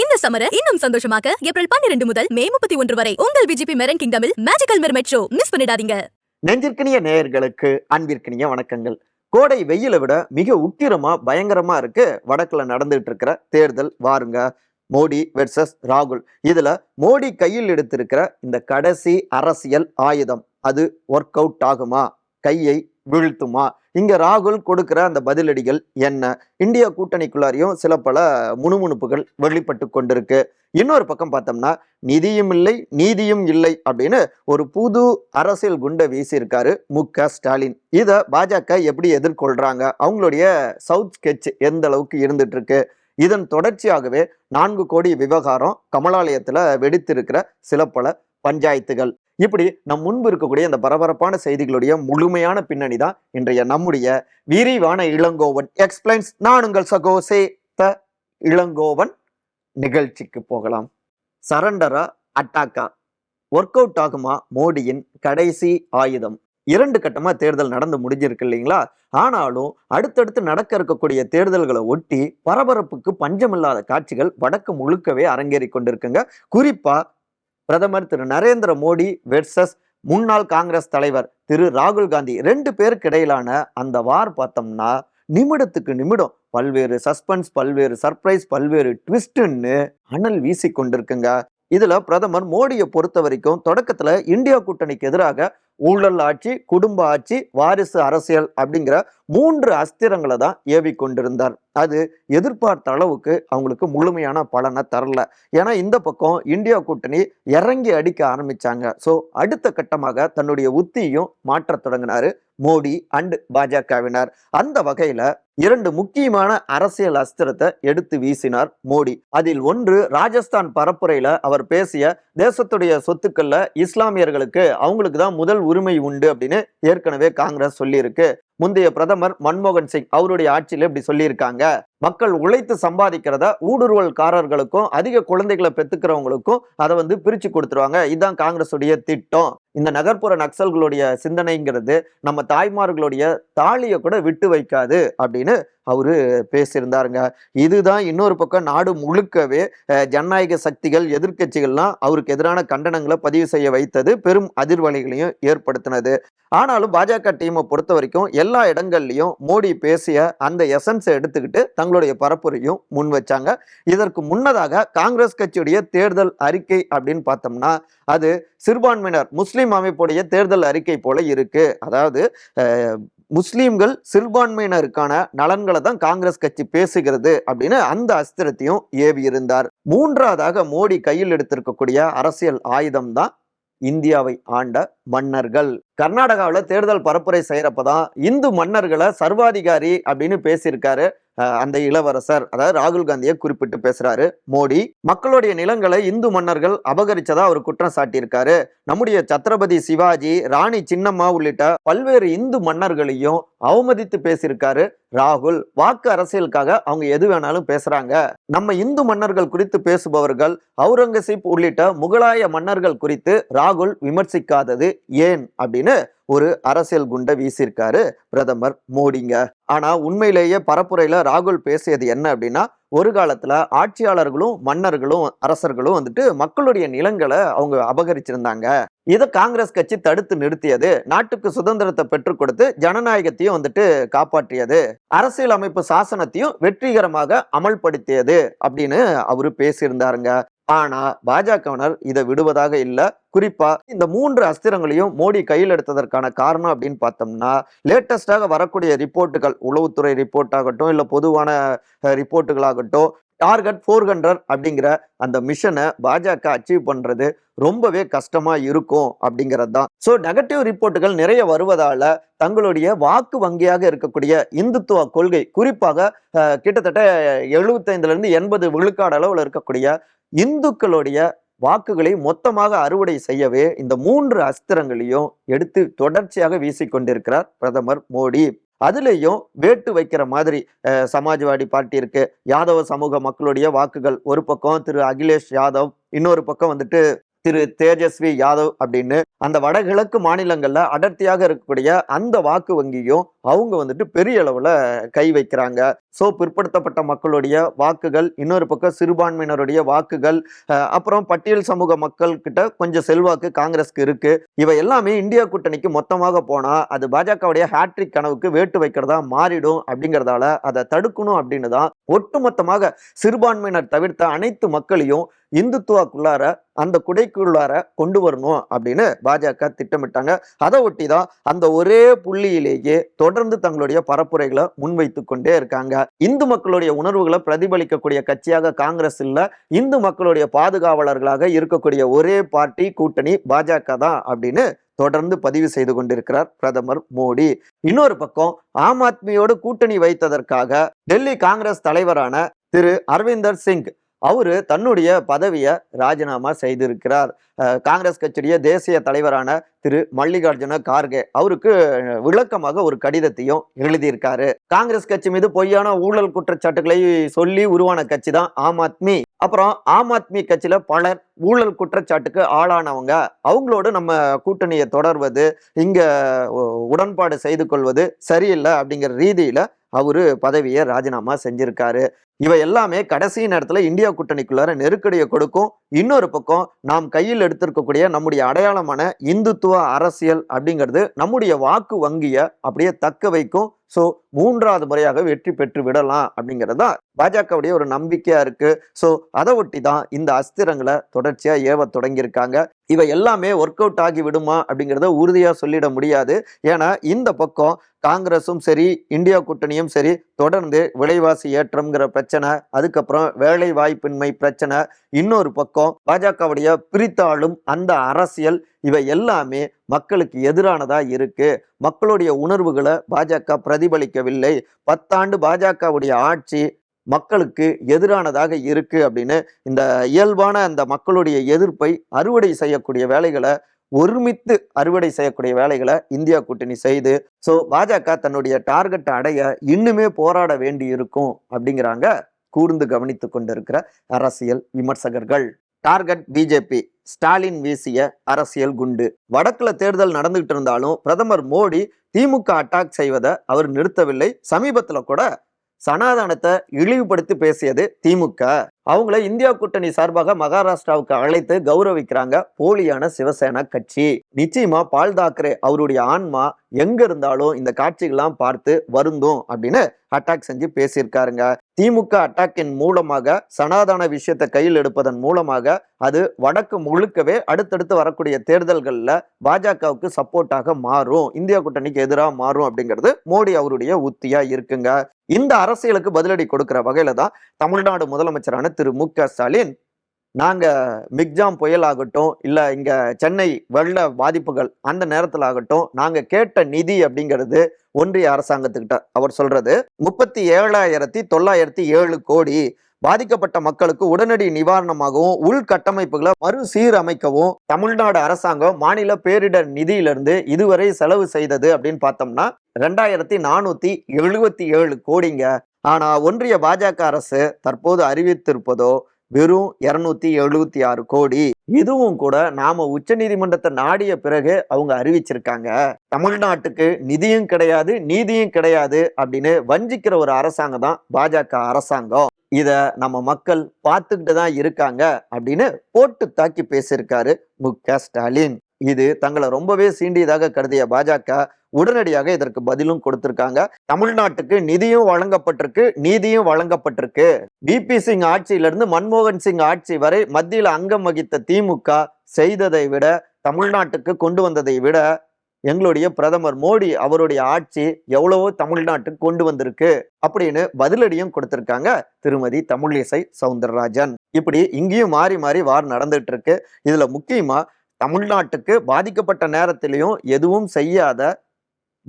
இந்த சமர இன்னும் சந்தோஷமாக ஏப்ரல் பன்னிரண்டு முதல் மே முப்பத்தி ஒன்று வரை உங்கள் விஜிபி மெரன் கிங்டமில் மேஜிக்கல் மெர்மெட் ஷோ மிஸ் பண்ணிடாதீங்க. நெஞ்சிற்கினிய நேயர்களுக்கு அன்பிற்கினிய வணக்கங்கள். கோடை வெயிலை விட மிக உக்கிரமா பயங்கரமா இருக்கு வடக்குல நடந்துட்டு இருக்கிற தேர்தல். வாருங்க மோடி வெர்சஸ் ராகுல். இதுல மோடி கையில் எடுத்திருக்கிற இந்த கடைசி அரசியல் ஆயுதம் அது ஒர்க் அவுட் ஆகுமா? கையை வீழ்த்துமா? இங்க ராகுல் கொடுக்கிற அந்த பதிலடிகள் என்ன? இந்தியா கூட்டணிக்குள்ளாரையும் சில பல முணுமுணுப்புகள் வெளிப்பட்டு கொண்டிருக்கு. இன்னொரு பக்கம் பார்த்தோம்னா நிதியும் இல்லை நீதியும் இல்லை அப்படின்னு ஒரு புது அரசியல் குண்டை வீசியிருக்காரு மு க ஸ்டாலின். இதை பாஜக எப்படி எதிர்கொள்றாங்க? அவங்களுடைய சவுத் ஸ்கெட்ச் எந்த அளவுக்கு இருந்துட்டு இருக்கு இதன் தொடர்ச்சியாகவே நான்கு கோடி விவகாரம் கமலாலயத்துல வெடித்திருக்கிற சில பல பஞ்சாயத்துகள். இப்படி நம் முன்பு இருக்கக்கூடிய அந்த பரபரப்பான செய்திகளுடைய முழுமையான பின்னணி தான் இன்றைய நம்முடைய விரிவான இளங்கோவன். எக்ஸ்பிளைன்ஸ் நான் உங்கள் சகோ சே த இளங்கோவன். நிகழ்ச்சிக்கு போகலாம். சரண்டரா அட்டாக்கா. ஒர்க் அவுட் ஆகுமா மோடியின் கடைசி ஆயுதம். இரண்டு கட்டமாக தேர்தல் நடந்து முடிஞ்சிருக்கு இல்லைங்களா? ஆனாலும் அடுத்தடுத்து நடக்க இருக்கக்கூடிய தேர்தல்களை ஒட்டி பரபரப்புக்கு பஞ்சமில்லாத காட்சிகள் வடக்கு முழுக்கவே அரங்கேறி கொண்டிருக்குங்க. குறிப்பாக பிரதமர் திரு நரேந்திர மோடி வெர்சஸ் முன்னாள் காங்கிரஸ் தலைவர் திரு ராகுல் காந்தி ரெண்டு பேருக்கு இடையிலான அந்த வார் பார்த்தோம்னா நிமிடத்துக்கு நிமிடம் பல்வேறு சஸ்பென்ஸ் பல்வேறு சர்ப்ரைஸ் பல்வேறு ட்விஸ்ட்ன்னு அனல் வீசி கொண்டிருக்குங்க இதுல பிரதமர் மோடியை பொறுத்த வரைக்கும் தொடக்கத்துல இந்தியா கூட்டணிக்கு எதிராக ஊழல் ஆட்சி குடும்ப ஆட்சி வாரிசு அரசியல் அப்படிங்கிற மூன்று அஸ்திரங்களை தான் ஏவி கொண்டிருந்தார் அது எதிர்பார்த்த அளவுக்கு அவங்களுக்கு முழுமையான பலனை தரல. ஏன்னா இந்த பக்கம் இந்தியா கூட்டணி இறங்கி அடிக்க ஆரம்பிச்சாங்க. ஸோ அடுத்த கட்டமாக தன்னுடைய உத்தியும் மாற்றத் தொடங்கினாரு மோடி அண்ட் பாஜகவினர். அந்த வகையில இரண்டு முக்கியமான அரசியல் அஸ்திரத்தை எடுத்து வீசினார் மோடி. அதில் ஒன்று ராஜஸ்தான் பரப்புரையில அவர் பேசிய தேசத்துடைய சொத்துக்கள்ல இஸ்லாமியர்களுக்கு அவங்களுக்கு தான் முதல் உரிமை உண்டு அப்படின்னு ஏற்கனவே காங்கிரஸ் சொல்லியிருக்கு. முந்தைய பிரதமர் மன்மோகன் சிங் அவருடைய ஆட்சியில் இப்படி சொல்லியிருக்காங்க. மக்கள் உழைத்து சம்பாதிக்கிறத ஊடுருவல்காரர்களுக்கும் அதிக குழந்தைகளை பெற்றுக்கிறவங்களுக்கும் அதை வந்து பிரிச்சு கொடுத்துருவாங்க. இதுதான் காங்கிரஸுடைய திட்டம். இந்த நகர்ப்புற நக்சல்களுடைய சிந்தனைங்கிறது நம்ம தாய்மார்களுடைய தாலியை கூட விட்டு வைக்காது அப்படின்னு அவரு பேசியிருந்தாருங்க. இதுதான் இன்னொரு பக்கம் நாடு முழுக்கவே ஜனநாயக சக்திகள் எதிர்கட்சிகள்லாம் அவருக்கு எதிரான கண்டனங்களை பதிவு செய்ய வைத்தது பெரும் அதிர்வலைகளையும் ஏற்படுத்தினது. ஆனாலும் பாஜக டீமை பொறுத்த வரைக்கும் எல்லா இடங்கள்லையும் மோடி பேசிய அந்த எசன்ஸை எடுத்துக்கிட்டு தங்களுடைய பரப்புரையும் முன் வச்சாங்க. இதற்கு முன்னதாக காங்கிரஸ் கட்சியுடைய தேர்தல் அறிக்கை அப்படின்னு பார்த்தோம்னா அது சிறுபான்மையினர் முஸ்லீம் அமைப்புடைய தேர்தல் அறிக்கை போல இருக்கு. அதாவது முஸ்லீம்கள் சிறுபான்மையினருக்கான நலன்களை தான் காங்கிரஸ் கட்சி பேசுகிறது அப்படின்னு அந்த அஸ்திரத்தையும் ஏவி இருந்தார். மூன்றாவதாக மோடி கையில் எடுத்திருக்கக்கூடிய அரசியல் ஆயுதம் தான் இந்தியாவை ஆண்ட மன்னர்கள். கர்நாடகாவில் தேர்தல் பரப்புரை செய்கிறப்ப தான் இந்து மன்னர்களை சர்வாதிகாரி அப்படின்னு பேசியிருக்காரு. அந்த இளவரசர் அதாவது ராகுல் காந்தியை குறிப்பிட்டு பேசுறாரு. மோடி மக்களுடைய நிலங்களை இந்து மன்னர்கள் அபகரிச்சதா அவர் குற்றம் சாட்டியிருக்காரு. நம்முடைய சத்ரபதி சிவாஜி ராணி சின்னம்மா உள்ளிட்ட பல்வேறு இந்து மன்னர்களையும் அவமதித்து பேசியிருக்காரு. ராகுல் வாக்கு அரசியலுக்காக அவங்க எது வேணாலும் பேசுறாங்க. நம்ம இந்து மன்னர்கள் குறித்து பேசுபவர்கள் அவுரங்கசீப் உள்ளிட்ட முகலாய மன்னர்கள் குறித்து ராகுல் விமர்சிக்காதது ஏன் அப்படின்னு ஒரு அரசியல் குண்டை வீசியிருக்காரு பிரதமர் மோடிங்க. ஆனா உண்மையிலேயே பரப்புரையில ராகுல் பேசியது என்ன அப்படின்னா ஒரு காலத்தில் ஆட்சியாளர்களும் மன்னர்களும் அரசர்களும் வந்துட்டு மக்களுடைய நிலங்களை அவங்க அபகரிச்சிருந்தாங்க. இதை காங்கிரஸ் கட்சி தடுத்து நிறுத்தியது. நாட்டுக்கு சுதந்திரத்தை பெற்றுக் கொடுத்து ஜனநாயகத்தையும் வந்துட்டு காப்பாற்றியது. அரசியல் அமைப்பு சாசனத்தையும் வெற்றிகரமாக அமல்படுத்தியது அப்படின்னு அவரு பேசியிருந்தாருங்க. ஆனா பாஜகவினர் இதை விடுவதாக இல்லை. குறிப்பா இந்த மூன்று அஸ்திரங்களையும் மோடி கையில் எடுத்ததற்கான காரணம் அப்படின்னு பார்த்தோம்னா லேட்டஸ்டாக வரக்கூடிய ரிப்போர்ட்டுகள் உளவுத்துறை ரிப்போர்ட் ஆகட்டும் இல்லை பொதுவான ரிப்போர்ட்டுகளாகட்டும் டார்கெட் ஃபோர் ஹண்ட்ரட் அப்படிங்கிற அந்த மிஷனை பாஜக அச்சீவ் பண்ணுறது ரொம்பவே கஷ்டமாக இருக்கும் அப்படிங்கிறது தான் ஸோ நெகட்டிவ் ரிப்போர்ட்டுகள் நிறைய வருவதால் தங்களுடைய வாக்கு வங்கியாக இருக்கக்கூடிய இந்துத்துவ கொள்கை குறிப்பாக கிட்டத்தட்ட எழுபத்தைந்துல இருந்து எண்பது விழுக்காடு அளவில் இருக்கக்கூடிய இந்துக்களுடைய வாக்குகளை மொத்தமாக அறுவடை செய்யவே இந்த மூன்று அஸ்திரங்களையும் எடுத்து தொடர்ச்சியாக வீசிக்கொண்டிருக்கிறார் பிரதமர் மோடி. அதுலேயும் வேட்டு வைக்கிற மாதிரி சமாஜ்வாடி பார்ட்டி இருக்கு. யாதவ சமூக மக்களுடைய வாக்குகள் ஒரு பக்கம் திரு அகிலேஷ் யாதவ் இன்னொரு பக்கம் வந்துட்டு திரு தேஜஸ்வி யாதவ் அப்படின்னு அந்த வடகிழக்கு மாநிலங்கள்ல அடர்த்தியாக இருக்கக்கூடிய அந்த வாக்கு வங்கியும் அவங்க வந்துட்டு பெரிய அளவுல கை வைக்கிறாங்க. ஸோ பிற்படுத்தப்பட்ட மக்களுடைய வாக்குகள் இன்னொரு பக்கம் சிறுபான்மையினருடைய வாக்குகள் அப்புறம் பட்டியல் சமூக மக்கள் கிட்ட கொஞ்சம் செல்வாக்கு காங்கிரஸ்க்கு இருக்கு. இவை எல்லாமே இந்தியா கூட்டணிக்கு மொத்தமாக போனா அது பாஜகவுடைய ஹேட்ரிக் கனவுக்கு வேட்டு வைக்கிறதா மாறிடும் அப்படிங்கிறதால அதை தடுக்கணும் அப்படின்னு தான் ஒட்டுமொத்தமாக சிறுபான்மையினர் தவிர்த்த அனைத்து மக்களையும் இந்துத்துவாக்குள்ளார அந்த குடைக்குள்ளார கொண்டு வரணும் அப்படின்னு பாஜக திட்டமிட்டாங்க. அதை ஒட்டி தான் அந்த ஒரே புள்ளியிலேயே தொடர்ந்து தங்களுடைய பரப்புரைகளை முன்வைத்து கொண்டே இருக்காங்க. இந்து மக்களுடைய உணர்வுகளை பிரதிபலிக்கக்கூடிய கட்சியாக காங்கிரஸ் இல்ல இந்து மக்களுடைய பாதுகாவலர்களாக இருக்கக்கூடிய ஒரே பார்ட்டி கூட்டணி பாஜக தான் அப்படின்னு தொடர்ந்து பதிவு செய்து கொண்டிருக்கிறார் பிரதமர் மோடி. இன்னொரு பக்கம் ஆம் ஆத்மியோடு கூட்டணி வைத்ததற்காக டெல்லி காங்கிரஸ் தலைவரான திரு அரவிந்தர் சிங் அவர் தன்னுடைய பதவியை ராஜினாமா செய்திருக்கிறார். காங்கிரஸ் கட்சியுடைய தேசிய தலைவரான திரு மல்லிகார்ஜுன கார்கே அவருக்கு விளக்கமாக ஒரு கடிதத்தையும் எழுதியிருக்காரு. காங்கிரஸ் கட்சி மீது பொய்யான ஊழல் குற்றச்சாட்டுகளை சொல்லி உருவான கட்சி தான் ஆம் ஆத்மி. அப்புறம் ஆம் ஆத்மி கட்சியில பலர் ஊழல் குற்றச்சாட்டுக்கு ஆளானவங்க. அவங்களோடு நம்ம கூட்டணியை தொடர்வது இங்க உடன்பாடு செய்து கொள்வது சரியில்லை அப்படிங்கிற ரீதியில அவரு பதவியை ராஜினாமா செஞ்சிருக்காரு. இவை எல்லாமே கடைசி நேரத்துல இந்தியா கூட்டணிக்குள்ளார நெருக்கடியை கொடுக்கும். இன்னொரு பக்கம் நாம் கையில் எடுத்திருக்கக்கூடிய நம்முடைய அடையாளமான இந்துத்துவ அரசியல் அப்படிங்கிறது நம்முடைய வாக்கு வங்கியை அப்படியே தக்க வைக்கும். ஸோ மூன்றாவது முறையாக வெற்றி பெற்று விடலாம் அப்படிங்கிறது தான் பாஜகவுடைய ஒரு நம்பிக்கையா இருக்கு. ஸோ அதை ஒட்டி தான் இந்த அஸ்திரங்களை தொடர்ச்சியா ஏவ தொடங்கியிருக்காங்க. இவை எல்லாமே ஒர்க் அவுட் ஆகி விடுமா அப்படிங்கிறத உறுதியாக சொல்லிட முடியாது. ஏன்னா இந்த பக்கம் காங்கிரஸும் சரி இந்தியா கூட்டணியும் சரி தொடர்ந்து விலைவாசி ஏற்றம்ங்கிற பிரச்சனை அதுக்கப்புறம் வேலை வாய்ப்பின்மை பிரச்சனை இன்னொரு பக்கம் பாஜகவுடைய பிரித்தாளும் அந்த அரசியல் இவை எல்லாமே மக்களுக்கு எதிரானதா இருக்கு. மக்களுடைய உணர்வுகளை பாஜக பிரதிபலிக்கவில்லை. பத்தாண்டு பாஜகவுடைய ஆட்சி மக்களுக்கு எதிரானதாக இருக்கு அப்படின்னு இந்த இயல்பான அந்த மக்களுடைய எதிர்ப்பை அறுவடை செய்யக்கூடிய வேலைகளை ஒருமித்து அறுவடை செய்யக்கூடிய வேலைகளை இந்தியா கூட்டணி செய்து ஸோ பாஜக தன்னுடைய டார்கெட்டை அடைய இன்னுமே போராட வேண்டி இருக்கும் அப்படிங்கிறாங்க கூர்ந்து கவனித்து கொண்டிருக்கிற அரசியல் விமர்சகர்கள். Target BJP. ஸ்டாலின் வீசிய அரசியல் குண்டு. வடக்குல தேர்தல் நடந்துகிட்டு இருந்தாலும் பிரதமர் மோடி திமுக அட்டாக் செய்வதை அவர் நிறுத்தவில்லை. சமீபத்துல கூட சனாதனத்தை இழிவுபடுத்தி பேசியது திமுக. அவங்கள இந்தியா கூட்டணி சார்பாக மகாராஷ்டிராவுக்கு அழைத்து கௌரவிக்கிறாங்க போலியான சிவசேனா கட்சி. நிச்சயமா பால் தாக்கரே அவருடைய ஆன்மா எங்க இருந்தாலும் இந்த காட்சிகள்லாம் பார்த்து வருந்தும் அப்படின்னு அட்டாக் செஞ்சு பேசியிருக்காருங்க. திமுக அட்டாக்கின் மூலமாக சனாதன விஷயத்தை கையில் எடுப்பதன் மூலமாக அது வடக்கு முழுக்கவே அடுத்தடுத்து வரக்கூடிய தேர்தல்கள்ல பாஜகவுக்கு சப்போர்ட்டாக மாறும். இந்தியா கூட்டணிக்கு எதிராக மாறும் அப்படிங்கிறது மோடி அவருடைய உத்தியா இருக்குங்க. இந்த அரசியலுக்கு பதிலடி கொடுக்கிற வகையில தான் தமிழ்நாடு முதலமைச்சரான திரு மு க ஸ்டாலின் நாங்க மிக்ஜாம் புயல் ஆகட்டும் இல்ல இங்க சென்னை வெள்ள பாதிப்புகள் அந்த நேரத்தில் ஆகட்டும் நாங்க கேட்ட நிதி அப்படிங்கிறது ஒன்றிய அரசாங்கத்துக்கிட்ட அவர் சொல்றது. முப்பத்தி ஏழாயிரத்தி தொள்ளாயிரத்தி ஏழு கோடி பாதிக்கப்பட்ட மக்களுக்கு உடனடி நிவாரணமாகவும் உள்கட்டமைப்புகளை மறுசீரமைக்கவும் தமிழ்நாடு அரசாங்கம் மாநில பேரிடர் நிதியிலிருந்து இதுவரை செலவு செய்தது அப்படின்னு பார்த்தோம்னா ரெண்டாயிரத்தி நானூத்தி எழுபத்தி ஏழு கோடிங்க. ஆனால் ஒன்றிய பாஜக அரசு தற்போது அறிவித்திருப்பதோ வெறும் இருநூத்தி எழுபத்தி ஆறு கோடி. இதுவும் கூட நாம உச்சநீதிமன்றத்தை நாடிய பிறகு அவங்க அறிவிச்சிருக்காங்க. தமிழ்நாட்டுக்கு நிதியும் கிடையாது நீதியும் கிடையாது அப்படின்னு வஞ்சிக்கிற ஒரு அரசாங்கம் தான் பாஜக அரசாங்கம். இத நம்ம மக்கள் பார்த்துக்கிட்டு தான் இருக்காங்க அப்படின்னு போட்டு தாக்கி பேசியிருக்காரு மு க ஸ்டாலின். இது தங்களை ரொம்பவே சீண்டியதாக கருதிய பாஜக உடனடியாக இதற்கு பதிலும் கொடுத்திருக்காங்க. தமிழ்நாட்டுக்கு நிதியும் வழங்கப்பட்டிருக்கு நீதியும் வழங்கப்பட்டிருக்கு. பிபி சிங் ஆட்சியிலிருந்து மன்மோகன் சிங் ஆட்சி வரை மத்தியில் அங்கம் வகித்த திமுக செய்ததை விட தமிழ்நாட்டுக்கு கொண்டு வந்ததை விட எங்களுடைய பிரதமர் மோடி அவருடைய ஆட்சி எவ்வளவோ தமிழ்நாட்டுக்கு கொண்டு வந்திருக்கு அப்படின்னு பதிலடியும் கொடுத்திருக்காங்க திருமதி தமிழிசை சவுந்தரராஜன். இப்படி இங்கேயும் மாறி மாறி வார் நடந்துட்டு இருக்கு. இதுல முக்கியமா தமிழ்நாட்டுக்கு பாதிக்கப்பட்ட நேரத்திலையும் எதுவும் செய்யாத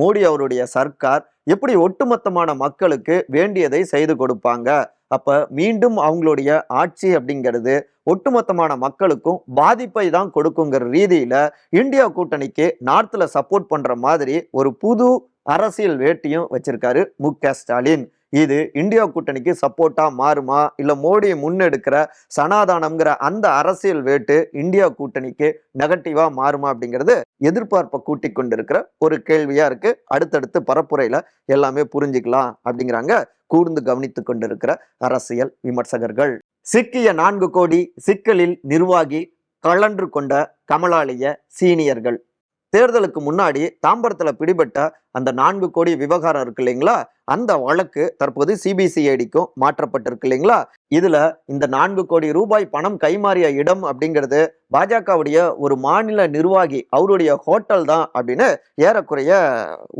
மோடி அவருடைய சர்க்கார் எப்படி ஒட்டுமொத்தமான மக்களுக்கு வேண்டியதை செய்து கொடுப்பாங்க? அப்ப மீண்டும் அவங்களுடைய ஆட்சி அப்படிங்கிறது ஒட்டுமொத்தமான மக்களுக்கும் பாதிப்பை தான் கொடுக்குங்கிற ரீதியில இந்தியா கூட்டணிக்கு நார்த்ல சப்போர்ட் பண்ற மாதிரி ஒரு புது அரசியல் வேட்டியும் வச்சிருக்காரு மு க ஸ்டாலின். இது இந்தியா கூட்டணிக்கு சப்போர்ட்டா மாறுமா? இல்ல மோடியை முன்னெடுக்கிற சனாதானம்ங்கிற அந்த அரசியல் வேட்டு இந்தியா கூட்டணிக்கு நெகட்டிவா மாறுமா அப்படிங்கிறது எதிர்பார்ப்பை கூட்டி கொண்டிருக்கிற ஒரு கேள்வியா இருக்கு. அடுத்தடுத்து பரப்புரையில எல்லாமே புரிஞ்சுக்கலாம் அப்படிங்கிறாங்க. கூர்ந்து கவனித்து கொண்டிருக்கிற அரசியல் விமர்சகர்கள். சிக்கிய நான்கு கோடி சிக்கலில் நிர்வாகி கழன்று கொண்ட கமலாலய சீனியர்கள். தேர்தலுக்கு முன்னாடி தாம்பரத்தில் பிடிபட்ட அந்த நான்கு கோடி விவகாரம் இருக்கு இல்லைங்களா? அந்த வழக்கு தற்போது சிபிசிஐடிக்கும் மாற்றப்பட்டிருக்கு இல்லைங்களா? இதுல இந்த நான்கு கோடி ரூபாய் பணம் கைமாறிய இடம் அப்படிங்கிறது பாஜகவுடைய ஒரு மாநில நிர்வாகி அவருடைய ஹோட்டல் தான் அப்படின்னு ஏறக்குறைய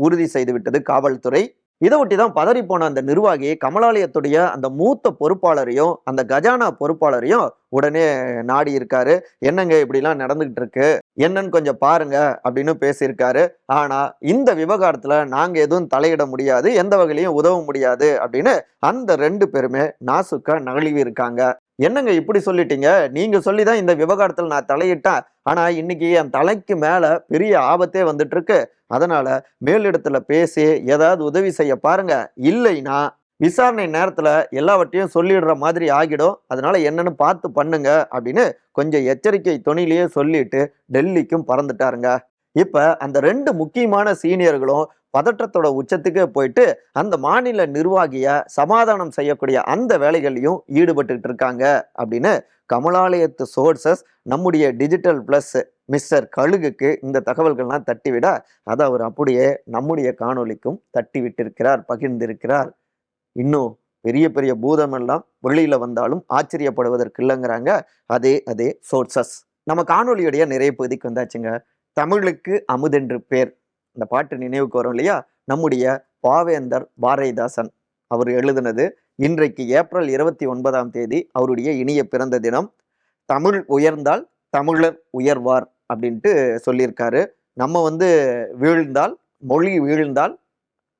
உறுதி செய்துவிட்டது காவல்துறை. இதை ஒட்டி தான் பதறி போன அந்த நிர்வாகி கமலாலயத்துடைய அந்த மூத்த பொறுப்பாளரையும் அந்த கஜானா பொறுப்பாளரையும் உடனே நாடி இருக்காரு. என்னங்க இப்படிலாம் நடந்துகிட்டு இருக்கு? என்னன்னு கொஞ்சம் பாருங்க அப்படின்னு பேசியிருக்காரு. ஆனா இந்த விவகாரத்துல நாங்க எதுவும் தலையிட முடியாது எந்த வகையிலையும் உதவ முடியாது அப்படின்னு அந்த ரெண்டு பேருமே நாசுக்கா நகழ்வி இருக்காங்க. என்னங்க இப்படி சொல்லிட்டீங்க? நீங்க சொல்லிதான் இந்த விவகாரத்துல நான் தலையிட்டேன். ஆனா இன்னைக்கு என் தலைக்கு மேல பெரிய ஆபத்தே வந்துட்டு இருக்கு அதனால மேலிடத்துல பேசி ஏதாவது உதவி செய்ய பாருங்க. இல்லைன்னா விசாரணை நேரத்துல எல்லாவற்றையும் சொல்லிடுற மாதிரி ஆகிடும். அதனால என்னன்னு பார்த்து பண்ணுங்க அப்படின்னு கொஞ்சம் எச்சரிக்கை துணிலேயே சொல்லிட்டு டெல்லிக்கும் பறந்துட்டாருங்க. இப்ப அந்த ரெண்டு முக்கியமான சீனியர்களும் பதற்றத்தோட உச்சத்துக்கே போயிட்டு அந்த மாநில நிர்வாகிய சமாதானம் செய்யக்கூடிய அந்த வேலைகள்லையும் ஈடுபட்டுட்டு இருக்காங்க அப்படின்னு கமலாலயத்து சோர்சஸ் நம்முடைய டிஜிட்டல் ப்ளஸ் மிஸ்டர் கழுகுக்கு இந்த தகவல்கள்லாம் தட்டிவிட அதை அவர் அப்படியே நம்முடைய காணொளிக்கும் தட்டி விட்டிருக்கிறார் பகிர்ந்திருக்கிறார். இன்னும் பெரிய பெரிய பூதமெல்லாம் வெளியில் வந்தாலும் ஆச்சரியப்படுவதற்கு இல்லைங்கிறாங்க. அதே அதே சோர்சஸ் நம்ம காணொலியுடைய நிறைய பகுதிக்கு வந்தாச்சுங்க. தமிழுக்கு அமுதென்று பேர். இந்த பாட்டு நினைவுக்கு வரும் இல்லையா? நம்முடைய பாவேந்தர் பாரதிதாசன். அவர் எழுதினது இன்றைக்கு ஏப்ரல் இருபத்தி ஒன்பதாம் தேதி அவருடைய இனிய பிறந்த தினம். தமிழ் உயர்ந்தால் தமிழர் உயர்வார் அப்படின்ட்டு சொல்லியிருக்காரு. நம்ம வந்து வீழ்ந்தால் மொழி வீழ்ந்தால்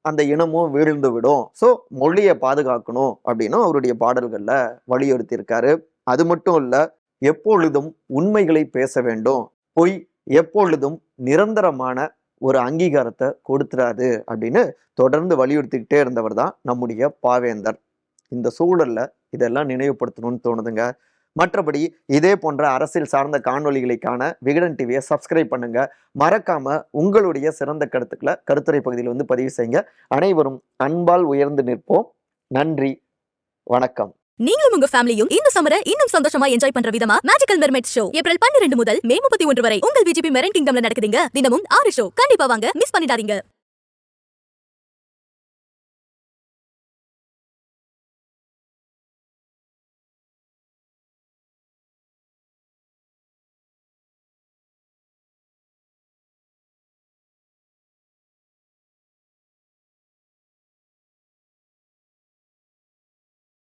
அந்த இனமும் வீழ்ந்து விடும். ஸோ மொழியை பாதுகாக்கணும் அப்படின்னு அவருடைய பாடல்களில் வலியுறுத்தியிருக்காரு. அது மட்டும் இல்லை எப்பொழுதும் உண்மைகளை பேச வேண்டும். பொய் எப்பொழுதும் நிரந்தரமான ஒரு அங்கீகாரத்தை கொடுத்துறாது அப்படின்னு தொடர்ந்து வலியுறுத்திக்கிட்டே இருந்தவர் தான் நம்முடைய பாவேந்தர். இந்த சூழல்ல இதெல்லாம் நினைவுபடுத்தணும்னு தோணுதுங்க. மற்றபடி இதே போன்ற அரசியல் சார்ந்த காணொலிகளுக்கான விகடன் டிவியை சப்ஸ்கிரைப் பண்ணுங்க. மறக்காம உங்களுடைய சிறந்த கருத்துக்களை கருத்துரை பகுதியில் வந்து பதிவு செய்யுங்க. அனைவரும் அன்பால் உயர்ந்து நிற்போம். நன்றி. வணக்கம். நீங்களும் உங்க ஃபேமிலியும் இந்த சமர இன்னும் சந்தோஷமா என்ஜாய் பண்ற விதமா மேஜிக்கல் மெர்மெட் ஷோ ஏப்ரல் பன்னிரண்டு முதல் மே முப்பத்தி ஒன்று வரை உங்கள் விஜிபி மெரன் கிங்டம்ல நடக்குதுங்க. தினமும் ஆறு ஷோ கண்டிப்பா வாங்க மிஸ் பண்ணிடாதீங்க.